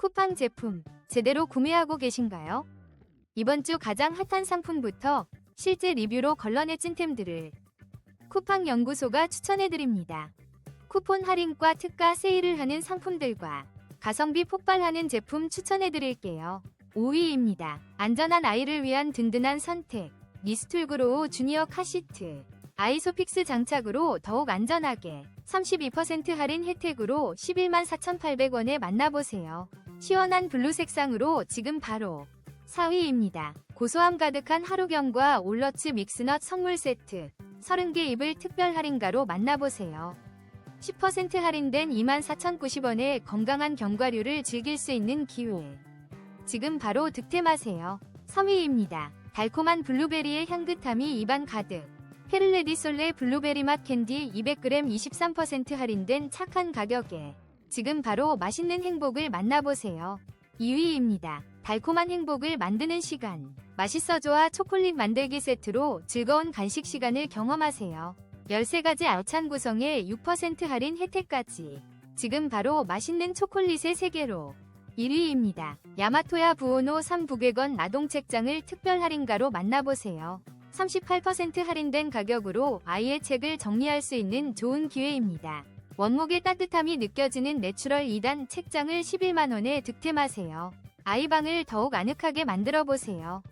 쿠팡 제품 제대로 구매하고 계신가요? 이번 주 가장 핫한 상품부터 실제 리뷰로 걸러내 찐템들을 쿠팡 연구소가 추천해드립니다. 쿠폰 할인과 특가 세일을 하는 상품들과 가성비 폭발하는 제품 추천해드릴게요. 5위입니다. 안전한 아이를 위한 든든한 선택. 니스툴그로우 주니어 카시트. 아이소픽스 장착으로 더욱 안전하게 32% 할인 혜택으로 11만 4,800원에 만나보세요. 시원한 블루 색상으로 지금 바로 4위입니다. 고소함 가득한 하루경과 올러츠 믹스넛 선물 세트 30개 입을 특별 할인가로 만나보세요. 10% 할인된 24,090원에 건강한 견과류를 즐길 수 있는 기회. 지금 바로 득템하세요. 3위입니다. 달콤한 블루베리의 향긋함이 입안 가득. 페를레디 솔레 블루베리 맛 캔디 200g 23% 할인된 착한 가격에 지금 바로 맛있는 행복을 만나보세요. 2위입니다. 달콤한 행복을 만드는 시간. 맛있어져와 초콜릿 만들기 세트로 즐거운 간식 시간을 경험하세요. 13가지 알찬 구성에 6% 할인 혜택까지. 지금 바로 맛있는 초콜릿의 세계로. 1위입니다. 야마토야 부오노 3부객원 아동 책장을 특별 할인가로 만나보세요. 38% 할인된 가격으로 아이의 책을 정리할 수 있는 좋은 기회입니다. 원목의 따뜻함이 느껴지는 내추럴 2단 책장을 11만원에 득템하세요. 아이방을 더욱 아늑하게 만들어 보세요.